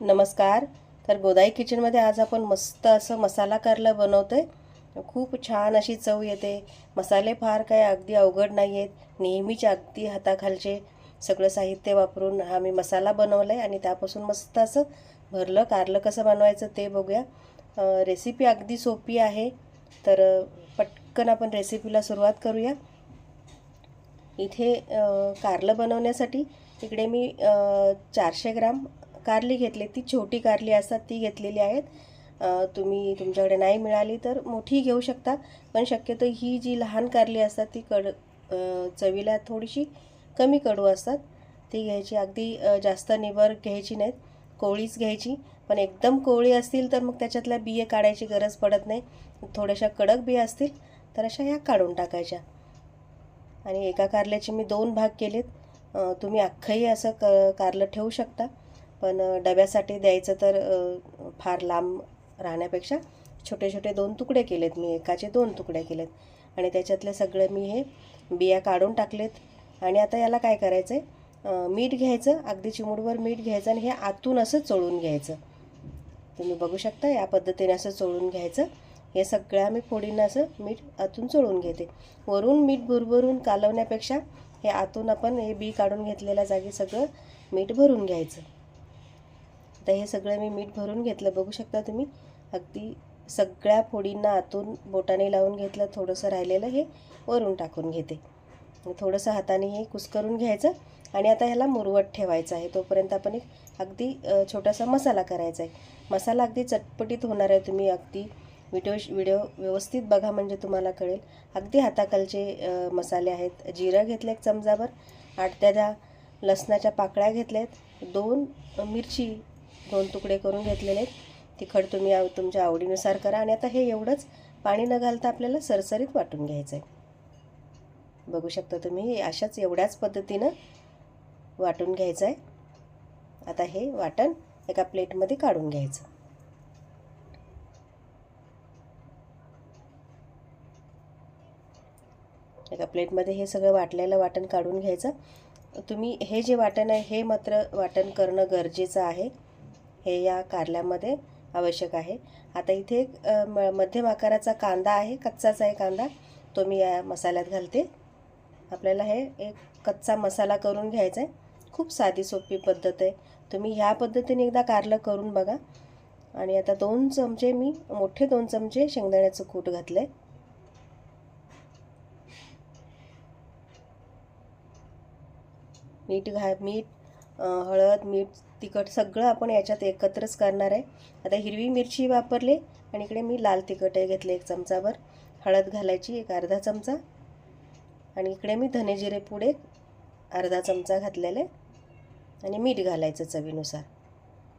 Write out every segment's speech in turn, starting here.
नमस्कार. तर गोदाई किचनमध्ये आज आपण मस्त असं मसाला कारलं बनवतो आहे खूप छान अशी चव येते. मसाले फार काय अगदी अवघड नाही आहेत नेहमीच अगदी हाताखालचे सगळं साहित्य वापरून हा मी मसाला बनवला आहे आणि त्यापासून मस्त असं भरलं कारलं कसं बनवायचं ते बघूया. रेसिपी अगदी सोपी आहे. तर पटकन आपण रेसिपीला सुरुवात करूया. इथे कारलं बनवण्यासाठी इकडे मी चारशे ग्राम कारली घेतली ती छोटी कारली असतात ती घेतलेली आहेत. तुम्ही तुमच्याकडे नाही मिळाली तर मोठी घेऊ शकता पण शक्यतो ही जी लहान कारली असतात ती कड चवीला थोडीशी कमी कडू असतात. ती घ्यायची अगदी जास्त निबर घ्यायची नाहीत कोळीच घ्यायची पण एकदम कोळी असतील तर मग त्याच्यातल्या बिये काढायची गरज पडत नाही. थोड्याशा कडक बिया असतील तर अशा ह्या काढून टाकायच्या. आणि एका कारल्याचे मी दोन भाग केलेत. तुम्ही अख्खंही असं क कारलं ठेवू शकता. पण डब्यासाठी द्यायचं तर फार लांब राहण्यापेक्षा छोटे छोटे दोन तुकडे केलेत मी एकाचे दोन तुकडे केलेत. आणि त्याच्यातले सगळे मी हे बिया काढून टाकलेत. आणि आता याला काय करायचं आहे मीठ घ्यायचं अगदी चिमूडवर मीठ घ्यायचं आणि हे आतून असं चोळून घ्यायचं. तुम्ही बघू शकता या पद्धतीने असं चोळून घ्यायचं. हे सगळ्या मी फोडीनं असं मीठ आतून चोळून घेते. वरून मीठ भुरभरून कालवण्यापेक्षा हे आतून आपण हे बी काढून घेतलेल्या जागी सगळं मीठ भरून घ्यायचं. आता हे सगळं मी मीठ भरून घेतलं. बघू शकता तुम्ही अगदी सगळ्या फोडींना आतून बोटाने लावून घेतलं थोडंसं राहिलेलं हे वरून टाकून घेते. थोडंसं हाताने हे कुस्करून घ्यायचं आणि आता ह्याला मुरवट ठेवायचं आहे. तोपर्यंत आपण एक अगदी छोटासा मसाला करायचा आहे. मसाला अगदी चटपटीत होणार आहे तुम्ही अगदी. व्हिडिओ व्हिडिओ व्यवस्थित बघा म्हणजे तुम्हाला कळेल. अगदी हाताखालचे मसाले आहेत. जिरं घेतलं एक चमचाभर आठ त्या लसणाच्या पाकळ्या घेतल्या आहेत दोन मिरची दोन तुकडे करून घेतलेले आहेत. तिखट तुम्ही आव- तुमच्या आवडीनुसार करा. आणि आता हे एवढंच पाणी न घालता आपल्याला सरसरीत वाटून घ्यायचं आहे बघू शकता तुम्ही अशाच एवढ्याच पद्धतीनं वाटून घ्यायचं आहे आता हे वाटण एका प्लेटमध्ये काढून घ्यायचं. एका प्लेटमध्ये हे सगळं वाटलेलं वाटण काढून घ्यायचं. तुम्ही हे जे वाटण आहे हे मात्र वाटण करणं गरजेचं आहे. हे या कारल्यामध्ये आवश्यक आहे. आता इथे एक म मध्यम आकाराचा कांदा आहे कच्चाच आहे कांदा. तो मी या मसाल्यात घालते. आपल्याला हे एक कच्चा मसाला करून घ्यायचा आहे. खूप साधी सोपी पद्धत आहे. तुम्ही ह्या पद्धतीने एकदा कारलं करून बघा. आणि आता दोन चमचे मी मोठे दोन चमचे शेंगदाण्याचं कूट घातलं आहे मीठ घा मीठ हळद मीठ तिखट सगळं आपण याच्यात एकत्रच करणार आहे. आता हिरवी मिरची वापरली आणि इकडे मी लाल तिखटही घेतले एक चमचाभर. हळद घालायची एक अर्धा चमचा. आणि इकडे मी धने जिरे अर्धा चमचा घातलेले. आणि मीठ घालायचं चवीनुसार.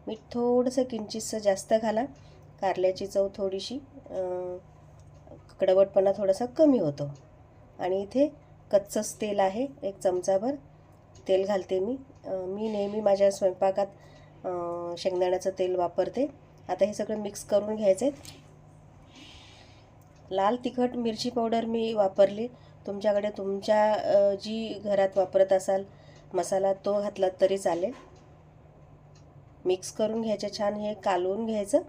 मीठ थोडंसं किंचितसं जास्त घाला. कारल्याची चव थोडीशी कडवटपणा थोडासा कमी होतो. आणि इथे कच्चंच तेल आहे एक चमचाभर. तेल घालते मी. मी नेहमी माझ्या स्वयंपाकात शेंगदाण्याचं तेल वापरते. आता हे सगळं मिक्स करून घ्यायचं आहे. लाल तिखट मिरची पावडर मी वापरली. तुमच्याकडे तुमच्या जी घरात वापरत असाल मसाला तो घातला तरी चालेल. मिक्स करून घ्यायचं छान हे कालवून घ्यायचं.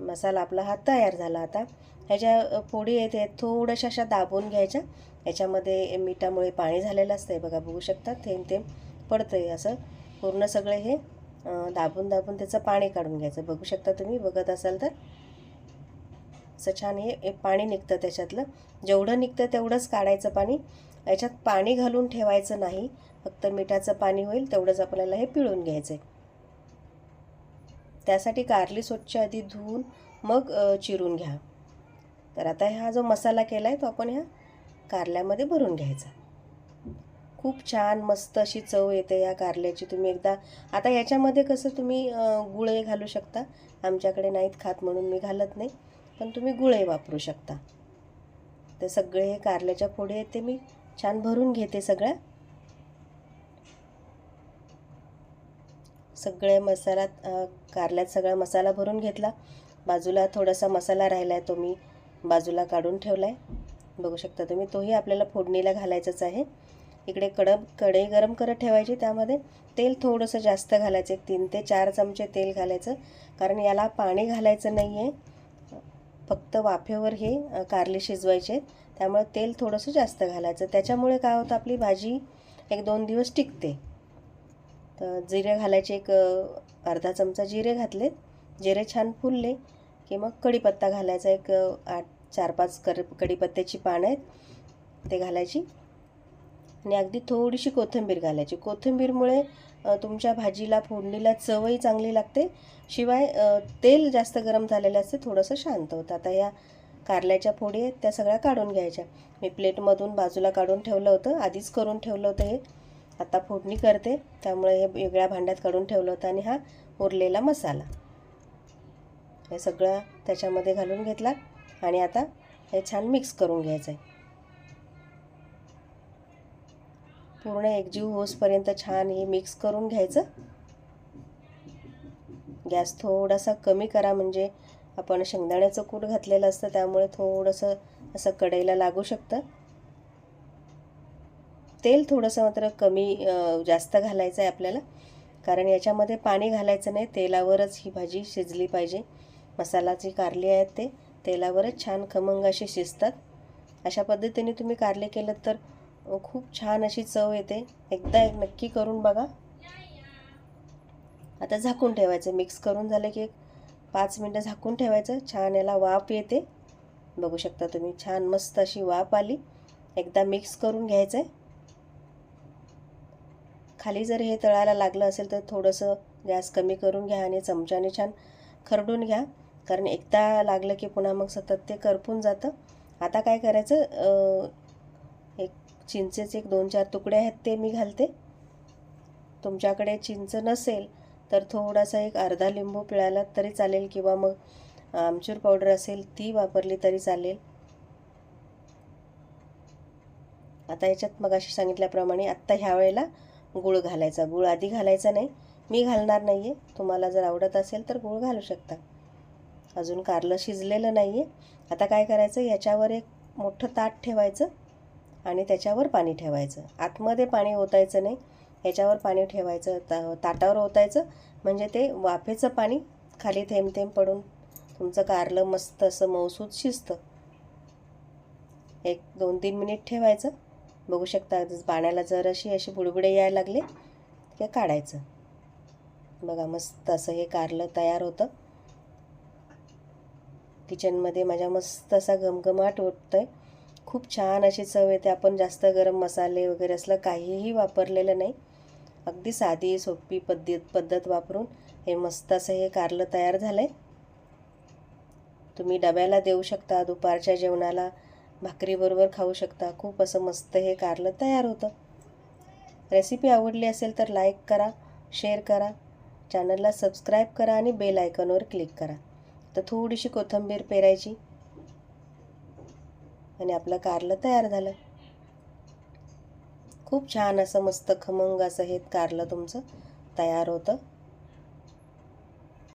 मसाला आपला हा तयार झाला आता. ह्याच्या फोडी आहेत थोड्याशा अशा दाबून घ्यायच्या. याच्यामध्ये मिठामुळे पाणी झालेलं असतं बघा बघू शकता थेंब थेंब पडतं आहे असं. पूर्ण सगळे हे दाबून दाबून त्याचं पाणी काढून घ्यायचं. बघू शकता तुम्ही बघत असाल तर. असं छान हे पाणी निघतं त्याच्यातलं. जेवढं निघतं तेवढंच काढायचं पाणी. याच्यात पाणी घालून ठेवायचं नाही. फक्त मिठाचं पाणी होईल तेवढंच आपल्याला हे पिळून घ्यायचं आहे त्यासाठी कारली स्वच्छ आधी धुवून मग चिरून घ्या. तर आता हा जो मसाला केला आहे तो आपण ह्या कारल्यामध्ये भरून घ्यायचा. खूप छान मस्त अशी चव येते या कारल्याची. तुम्ही एकदा आता याच्यामध्ये कसं तुम्ही गुळे गुळही घालू शकता. आमच्याकडे नाहीत खात म्हणून मी घालत नाही. पण तुम्ही गुळही वापरू शकता. ते सगळे हे कारल्याच्या फोडी येते ते मी. छान भरून घेते सगळ्या. सगळे मसाला कारल्यात सगळा मसाला भरून घेतला. बाजूला थोडासा मसाला राहिला आहे तो मी बाजूला काढून ठेवला आहे बघू शकता तुम्ही. तोही आपल्याला फोडणीला घालायचाच आहे. इकडे कडब कढई गरम करत ठेवायची. त्यामध्ये तेल थोडंसं जास्त घालायचं. एक तीन ते चार चमचे तेल घालायचं. कारण याला पाणी घालायचं नाही आहे फक्त वाफेवर हे कारले शिजवायचे. आहेत त्यामुळे तेल थोडंसं जास्त घालायचं. त्याच्यामुळे काय होतं? आपली भाजी एक दोन दिवस टिकते. तर जिरे घालायचे एक अर्धा चमचा जिरे घातलेत. जिरे छान फुलले की मग कढीपत्ता घालायचा. एक आठ चार पाच कर कढीपत्त्याची पानं आहेत ते घालायची. आणि अगदी थोडीशी कोथिंबीर घालायची. कोथिंबीरमुळे तुमच्या भाजीला फोडणीला चवही चांगली लागते. शिवाय तेल जास्त गरम झालेलं असते थोडंसं शांत होतं. आता या कारल्याच्या फोडी आहेत त्या सगळ्या काढून घ्यायच्या. मी प्लेटमधून बाजूला काढून ठेवलं होतं आधीच करून ठेवलं होतं हे. आता फोडणी करते त्यामुळे हे वेगळ्या भांड्यात काढून ठेवलं होतं आणि हा उरलेला मसाला. हे सगळं त्याच्यामध्ये घालून घेतला. आणि आता हे छान मिक्स करून घ्यायचं आहे पूर्ण एकजीव होसपर्यंत छान हे मिक्स करून घ्यायचं. गॅस थोडासा कमी करा म्हणजे आपण शेंगदाण्याचं कूट घातलेलं असतं त्यामुळे थोडंसं असं कढईला लागू शकतं. तेल थोडंसं मात्र कमी जास्त घालायचं आहे आपल्याला. कारण याच्यामध्ये पाणी घालायचं नाही तेलावरच ही भाजी शिजली पाहिजे. मसालाची कारली आहेत ते. तेलावरच छान खमंग असे शिजतात. अशा पद्धतीने तुम्ही कारले केलं तर खूप छान अशी चव येते. एकदा एक नक्की करून बघा. आता झाकून ठेवायचं. मिक्स करून झालं की एक पाच मिनटं झाकून ठेवायचं. छान याला वाफ येते. बघू शकता तुम्ही छान मस्त अशी वाफ आली. एकदा मिक्स करून घ्यायचं आहे खाली जर हे तळायला लागलं असेल तर थोडंसं गॅस कमी करून घ्या आणि चमच्याने छान खरडून घ्या. कारण एकदा लागलं की पुन्हा मग सतत ते करपून जातं. आता काय करायचं एक चिंचेचे एक दोन चार तुकडे आहेत ते मी घालते. तुमच्याकडे चिंच नसेल तर थोडासा एक अर्धा लिंबू पिळाला तरी चालेल किंवा मग आमचूर पावडर असेल ती वापरली तरी चालेल. आता याच्यात मग अशी सांगितल्याप्रमाणे आत्ता ह्या वेळेला गूळ घालायचा. गूळ आधी घालायचा नाही. मी घालणार नाही आहे तुम्हाला जर आवडत असेल तर गूळ घालू शकता. अजून कारलं शिजलेलं नाही आहे आता काय करायचं? याच्यावर एक मोठं ताट ठेवायचं आणि त्याच्यावर पाणी ठेवायचं. आतमध्ये पाणी ओतायचं नाही. याच्यावर पाणी ठेवायचं ता ताटावर ओतायचं. म्हणजे ते वाफेचं पाणी खाली थेंब थेंब पडून तुमचं कारलं मस्त असं मौसूद शिजतं. एक दोन तीन मिनिट ठेवायचं. बघू शकता पाण्याला जर अशी अशी बुडबुडे यायला लागले की काढायचं. बघा मस्त असं हे कारलं तयार होतं. किचनमध्ये माझ्या मस्त असा घमघमाट उठतो आहे खूप छान अशी चव येते. आपण जास्त गरम मसाले वगैरे असलं काहीही वापरलेलं नाही. अगदी साधी सोपी पद्धत पद्धत वापरून हे मस्त असं हे कारलं तयार झालं आहे तुम्ही डब्याला देऊ शकता दुपारच्या जेवणाला. भाकरीबरोबर खाऊ शकता. खूप असं मस्त हे कारलं तयार होतं. रेसिपी आवडली असेल तर लाईक करा शेअर करा. चॅनलला सबस्क्राईब करा आणि बेल आयकॉनवर क्लिक करा. तर थोडीशी कोथिंबीर पेरायची. आणि आपलं कारलं तयार झालं. खूप छान असं मस्त खमंग असं हे कारलं तुमचं तयार होतं.